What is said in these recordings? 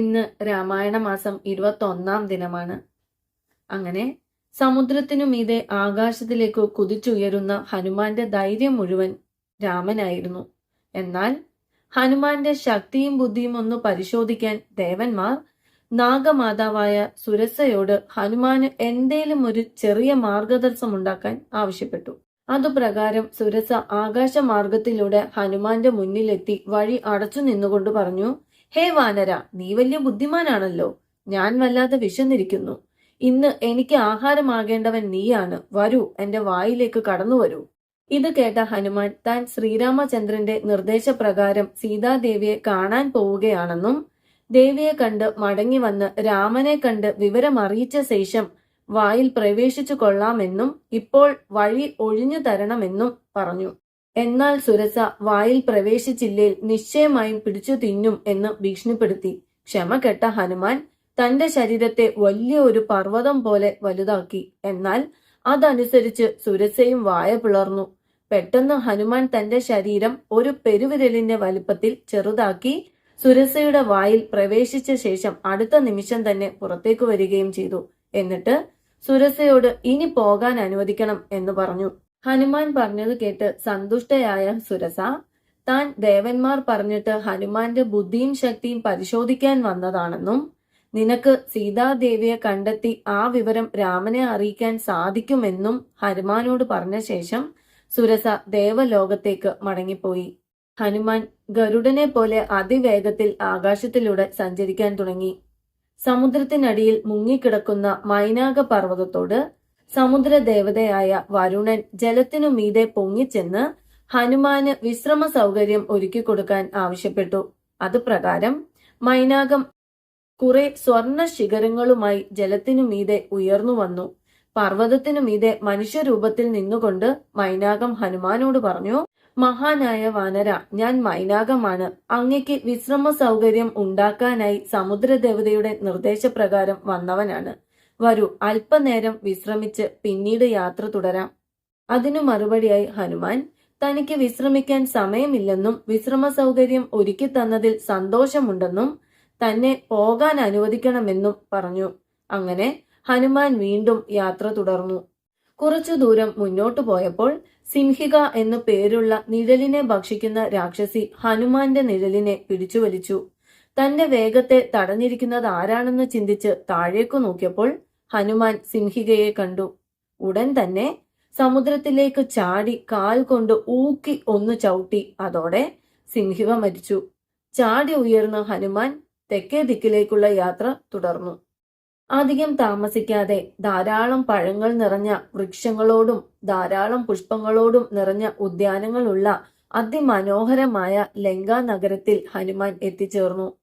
ഇന്ന് രാമായണ മാസം ഇരുപത്തൊന്നാം ദിനമാണ്. അങ്ങനെ സമുദ്രത്തിനു മീതെ ആകാശത്തിലേക്ക് കുതിച്ചുയരുന്ന ഹനുമാന്റെ ധൈര്യം മുഴുവൻ രാമനായിരുന്നു. എന്നാൽ ഹനുമാന്റെ ശക്തിയും ബുദ്ധിയും ഒന്ന് പരിശോധിക്കാൻ ദേവന്മാർ നാഗമാതാവായ സുരസയോട് ഹനുമാന് എന്തേലും ഒരു ചെറിയ മാർഗദർശം ഉണ്ടാക്കാൻ ആവശ്യപ്പെട്ടു. അതുപ്രകാരം സുരസ ആകാശമാർഗത്തിലൂടെ ഹനുമാന്റെ മുന്നിലെത്തി വഴി അടച്ചു നിന്നുകൊണ്ട് പറഞ്ഞു ഹേ വാനര നീ വലിയ ബുദ്ധിമാനാണല്ലോ. ഞാൻ വല്ലാതെ വിശന്നിരിക്കുന്നു. ഇന്ന് എനിക്ക് ആഹാരമാകേണ്ടവൻ നീയാണ്. വരൂ എന്റെ വായിലേക്ക് കടന്നു വരൂ ഇത് കേട്ട ഹനുമാൻ താൻ ശ്രീരാമചന്ദ്രന്റെ നിർദ്ദേശപ്രകാരം സീതാദേവിയെ കാണാൻ പോവുകയാണെന്നും ദേവിയെ കണ്ട് മടങ്ങി വന്ന് രാമനെ കണ്ട് വിവരമറിയിച്ച ശേഷം വായിൽ പ്രവേശിച്ചു കൊള്ളാമെന്നും ഇപ്പോൾ വഴി ഒഴിഞ്ഞു തരണമെന്നും പറഞ്ഞു. എന്നാൽ സുരസ വായിൽ പ്രവേശിച്ചില്ലേൽ നിശ്ചയമായും പിടിച്ചു തിന്നും എന്ന് ഭീഷണിപ്പെടുത്തി. ക്ഷമ കെട്ട ഹനുമാൻ തന്റെ ശരീരത്തെ വലിയ ഒരു പർവതം പോലെ വലുതാക്കി. എന്നാൽ അതനുസരിച്ച് സുരസയും വായ പിളർന്നു. പെട്ടെന്ന് ഹനുമാൻ തന്റെ ശരീരം ഒരു പെരുവിരലിന്റെ വലിപ്പത്തിൽ ചെറുതാക്കി സുരസയുടെ വായിൽ പ്രവേശിച്ച ശേഷം അടുത്ത നിമിഷം തന്നെ പുറത്തേക്ക് വരികയും ചെയ്തു. എന്നിട്ട് സുരസയോട് ഇനി പോകാൻ അനുവദിക്കണം എന്ന് പറഞ്ഞു. ഹനുമാൻ പറഞ്ഞത് കേട്ട് സന്തുഷ്ടയായ സുരസ താൻ ദേവന്മാർ പറഞ്ഞിട്ട് ഹനുമാന്റെ ബുദ്ധിയും ശക്തിയും പരിശോധിക്കാൻ വന്നതാണെന്നും നിനക്ക് സീതാദേവിയെ കണ്ടെത്തി ആ വിവരം രാമനെ അറിയിക്കാൻ സാധിക്കുമെന്നും ഹനുമാനോട് പറഞ്ഞ ശേഷം സുരസ ദേവലോകത്തേക്ക് മടങ്ങിപ്പോയി. ഹനുമാൻ ഗരുഡനെ പോലെ അതിവേഗത്തിൽ ആകാശത്തിലൂടെ സഞ്ചരിക്കാൻ തുടങ്ങി. സമുദ്രത്തിനടിയിൽ മുങ്ങിക്കിടക്കുന്ന മൈനാക പർവതത്തോട് സമുദ്രദേവതയായ വരുണൻ ജലത്തിനു മീതെ പൊങ്ങിച്ചെന്ന് ഹനുമാന് വിശ്രമ സൗകര്യം ഒരുക്കി കൊടുക്കാൻ ആവശ്യപ്പെട്ടു. അതുപ്രകാരം മൈനാകം കുറെ സ്വർണ ശിഖരങ്ങളുമായി ജലത്തിനു മീതെ ഉയർന്നു വന്നു. പർവതത്തിനു മീതെ മനുഷ്യരൂപത്തിൽ നിന്നുകൊണ്ട് മൈനാകം ഹനുമാനോട് പറഞ്ഞു മഹാനായ വാനര ഞാൻ മൈനാകമാണ്. അങ്ങയ്ക്ക് വിശ്രമ സൗകര്യം ഉണ്ടാക്കാനായി സമുദ്രദേവതയുടെ നിർദ്ദേശപ്രകാരം വന്നവനാണ്. വരൂ. അല്പനേരം വിശ്രമിച്ച് പിന്നീട് യാത്ര തുടരാം. അതിനു മറുപടിയായി ഹനുമാൻ തനിക്ക് വിശ്രമിക്കാൻ സമയമില്ലെന്നും വിശ്രമ സൗകര്യം ഒരുക്കി തന്നതിൽ സന്തോഷമുണ്ടെന്നും തന്നെ പോകാൻ അനുവദിക്കണമെന്നും പറഞ്ഞു. അങ്ങനെ ഹനുമാൻ വീണ്ടും യാത്ര തുടർന്നു. കുറച്ചു ദൂരം മുന്നോട്ടു പോയപ്പോൾ സിംഹിക എന്നു പേരുള്ള നിഴലിനെ ഭക്ഷിക്കുന്ന രാക്ഷസി ഹനുമാന്റെ നിഴലിനെ പിടിച്ചു വലിച്ചു തന്റെ വേഗത്തെ തടഞ്ഞിരിക്കുന്നത് ആരാണെന്ന് ചിന്തിച്ച് താഴേക്കു നോക്കിയപ്പോൾ ഹനുമാൻ സിംഹികയെ കണ്ടു. ഉടൻ തന്നെ സമുദ്രത്തിലേക്ക് ചാടി കാൽ കൊണ്ട് ഊക്കി ഒന്ന് ചവിട്ടി. അതോടെ സിംഹിക മരിച്ചു. ചാടി ഉയർന്ന ഹനുമാൻ തെക്കേ ദിക്കിലേക്കുള്ള യാത്ര തുടർന്നു. അധികം താമസിക്കാതെ ധാരാളം പഴങ്ങൾ നിറഞ്ഞ വൃക്ഷങ്ങളോടും ധാരാളം പുഷ്പങ്ങളോടും നിറഞ്ഞ ഉദ്യാനങ്ങളുള്ള അതിമനോഹരമായ ലങ്ക നഗരത്തിൽ ഹനുമാൻ എത്തിച്ചേർന്നു.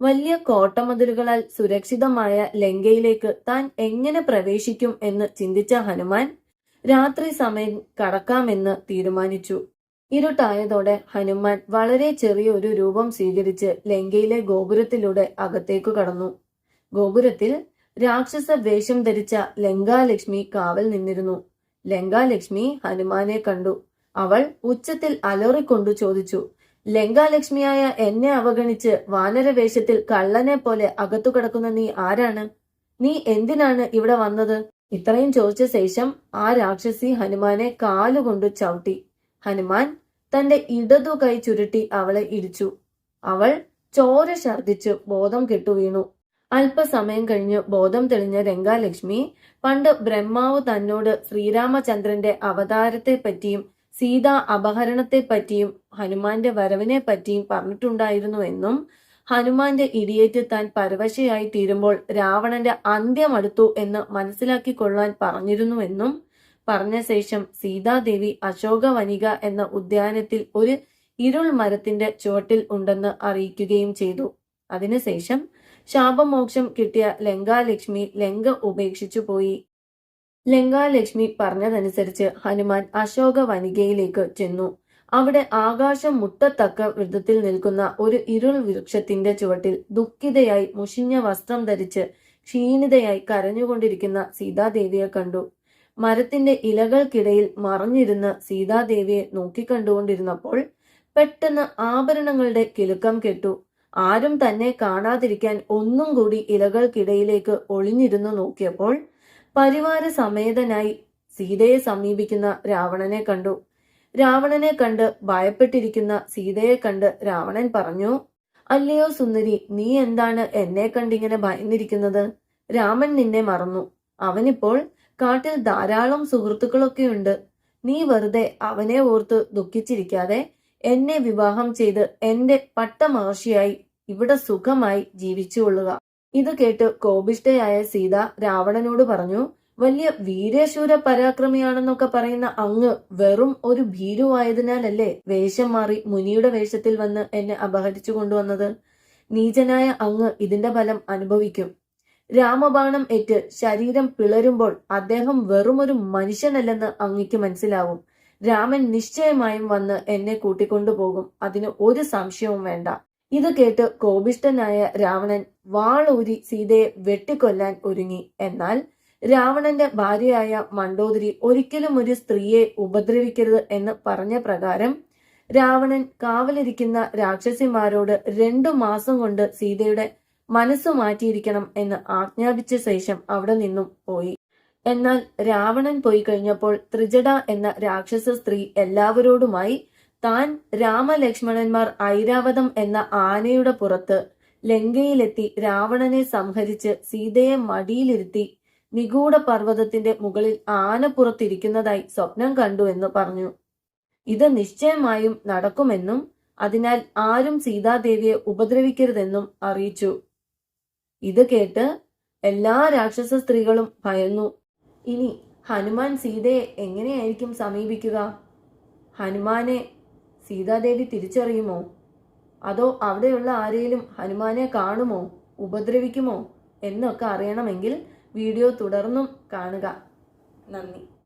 വലിയ കോട്ടമതിലുകളാൽ സുരക്ഷിതമായ ലങ്കയിലേക്ക് താൻ എങ്ങനെ പ്രവേശിക്കും എന്ന് ചിന്തിച്ച ഹനുമാൻ രാത്രി സമയം കടക്കാമെന്ന് തീരുമാനിച്ചു. ഇരുട്ടായതോടെ ഹനുമാൻ വളരെ ചെറിയ ഒരു രൂപം സ്വീകരിച്ച് ലങ്കയിലെ ഗോപുരത്തിലൂടെ അകത്തേക്കു കടന്നു. ഗോപുരത്തിൽ രാക്ഷസ വേഷം ധരിച്ച ലങ്കാലക്ഷ്മി കാവൽ നിന്നിരുന്നു. ലങ്കാലക്ഷ്മി ഹനുമാനെ കണ്ടു. അവൾ ഉച്ചത്തിൽ അലറിക്കൊണ്ടു ചോദിച്ചു ലങ്കാലക്ഷ്മിയായ എന്നെ അവഗണിച്ച് വാനരവേഷത്തിൽ കള്ളനെ പോലെ അകത്തു കിടക്കുന്ന നീ ആരാണ്? നീ എന്തിനാണ് ഇവിടെ വന്നത്? ഇത്രയും ചോദിച്ച ശേഷം ആ രാക്ഷസി ഹനുമാനെ കാലുകൊണ്ട് ചവിട്ടി. ഹനുമാൻ തന്റെ ഇടതു കൈ ചുരുട്ടി അവളെ ഇടിച്ചു. അവൾ ചോര ഛർദിച്ച് ബോധം കെട്ടു വീണു. അല്പസമയം കഴിഞ്ഞ് ബോധം തെളിഞ്ഞ രംഗാലക്ഷ്മി പണ്ട് ബ്രഹ്മാവ് തന്നോട് ശ്രീരാമചന്ദ്രന്റെ അവതാരത്തെ പറ്റിയും സീതാ അപഹരണത്തെ പറ്റിയും ഹനുമാന്റെ വരവിനെ പറ്റിയും പറഞ്ഞിട്ടുണ്ടായിരുന്നു എന്നും ഹനുമാന്റെ ഇടിയേറ്റ് താൻ പരവശയായി തീരുമ്പോൾ രാവണന്റെ അന്ത്യമടുത്തു എന്ന് എന്ന് മനസ്സിലാക്കിക്കൊള്ളാൻ പറഞ്ഞിരുന്നുവെന്നും പറഞ്ഞ ശേഷം സീതാദേവി അശോകവനിക എന്ന ഉദ്യാനത്തിൽ ഒരു ഇരുൾ മരത്തിന്റെ ചുവട്ടിൽ ഉണ്ടെന്ന് അറിയിക്കുകയും ചെയ്തു. അതിനുശേഷം ശാപമോക്ഷം കിട്ടിയ ലങ്കാലക്ഷ്മി ലങ്ക ഉപേക്ഷിച്ചു പോയി. ലങ്കാലക്ഷ്മി പറഞ്ഞതനുസരിച്ച് ഹനുമാൻ അശോക വനികയിലേക്ക് ചെന്നു. അവിടെ ആകാശം മുട്ടത്തക്ക വൃദ്ധത്തിൽ നിൽക്കുന്ന ഒരു ഇരുൾ വൃക്ഷത്തിന്റെ ചുവട്ടിൽ ദുഃഖിതയായി മുഷിഞ്ഞ വസ്ത്രം ധരിച്ച് ക്ഷീണിതയായി കരഞ്ഞുകൊണ്ടിരിക്കുന്ന സീതാദേവിയെ കണ്ടു. മരത്തിന്റെ ഇലകൾക്കിടയിൽ മറഞ്ഞിരുന്ന് സീതാദേവിയെ നോക്കിക്കണ്ടുകൊണ്ടിരുന്നപ്പോൾ പെട്ടെന്ന് ആഭരണങ്ങളുടെ കിലുക്കം കെട്ടു. ആരും തന്നെ കാണാതിരിക്കാൻ ഒന്നും കൂടി ഇലകൾക്കിടയിലേക്ക് ഒളിഞ്ഞിരുന്നു നോക്കിയപ്പോൾ പരിവാര സമേതനായി സീതയെ സമീപിക്കുന്ന രാവണനെ കണ്ടു. രാവണനെ കണ്ട് ഭയപ്പെട്ടിരിക്കുന്ന സീതയെ കണ്ട് രാവണൻ പറഞ്ഞു അല്ലയോ സുന്ദരി നീ എന്താണ് എന്നെ കണ്ടിങ്ങനെ ഭയന്നിരിക്കുന്നത്? രാമൻ നിന്നെ മറന്നു. അവനിപ്പോൾ കാട്ടിൽ ധാരാളം സുഹൃത്തുക്കളൊക്കെയുണ്ട്. നീ വെറുതെ അവനെ ഓർത്ത് ദുഃഖിച്ചിരിക്കാതെ എന്നെ വിവാഹം ചെയ്ത് എന്റെ പട്ടമഹർഷിയായി ഇവിടെ സുഖമായി ജീവിച്ചുകൊള്ളുക. ഇത് കേട്ട് കോപിഷ്ഠയായ സീത രാവണനോട് പറഞ്ഞു വലിയ വീരശൂര പരാക്രമിയാണെന്നൊക്കെ പറയുന്ന അങ്ങ് വെറും ഒരു ഭീരുവായതിനാലല്ലേ വേഷം മാറി മുനിയുടെ വേഷത്തിൽ വന്ന് എന്നെ അപഹരിച്ചു കൊണ്ടുവന്നത്? നീചനായ അങ്ങ് ഇതിന്റെ ഫലം അനുഭവിക്കും. രാമബാണം ഏറ്റ് ശരീരം പിളരുമ്പോൾ അദ്ദേഹം വെറും ഒരു മനുഷ്യനല്ലെന്ന് അങ്ങയ്ക്ക് മനസ്സിലാവും. രാമൻ നിശ്ചയമായും വന്ന് എന്നെ കൂട്ടിക്കൊണ്ടുപോകും. അതിന് ഒരു സംശയവും വേണ്ട. ഇത് കേട്ട് കോപിഷ്ടനായ രാവണൻ വാളൂരി സീതയെ വെട്ടിക്കൊല്ലാൻ ഒരുങ്ങി. എന്നാൽ രാവണന്റെ ഭാര്യയായ മണ്ടോദരി ഒരിക്കലും ഒരു സ്ത്രീയെ ഉപദ്രവിക്കരുത് എന്ന് പറഞ്ഞ പ്രകാരം രാവണൻ കാവലിരിക്കുന്ന രാക്ഷസിമാരോട് രണ്ടു മാസം കൊണ്ട് സീതയുടെ മനസ്സ് മാറ്റിയിരിക്കണം എന്ന് ആജ്ഞാപിച്ച ശേഷം അവിടെ നിന്നും പോയി. എന്നാൽ രാവണൻ പോയി കഴിഞ്ഞപ്പോൾ ത്രിജട എന്ന രാക്ഷസ സ്ത്രീ എല്ലാവരോടുമായി താൻ രാമലക്ഷ്മണന്മാർ ഐരാവതം എന്ന ആനയുടെ പുറത്ത് ലങ്കയിലെത്തി രാവണനെ സംഹരിച്ച് സീതയെ മടിയിലിരുത്തി നിഗൂഢ പർവതത്തിന്റെ മുകളിൽ ആന പുറത്തിരിക്കുന്നതായി സ്വപ്നം കണ്ടു എന്ന് പറഞ്ഞു. ഇത് നിശ്ചയമായും നടക്കുമെന്നും അതിനാൽ ആരും സീതാദേവിയെ ഉപദ്രവിക്കരുതെന്നും അറിയിച്ചു. ഇത് കേട്ട് എല്ലാ രാക്ഷസ സ്ത്രീകളും ഭയന്നു. ഇനി ഹനുമാൻ സീതയെ എങ്ങനെയായിരിക്കും സമീപിക്കുക? ഹനുമാനെ സീതാദേവി തിരിച്ചറിയുമോ? അതോ അവിടെയുള്ള ആരെയും ഹനുമാനെ കാണുമോ? ഉപദ്രവിക്കുമോ? എന്നൊക്കെ അറിയണമെങ്കിൽ വീഡിയോ തുടർന്നും കാണുക. നന്ദി.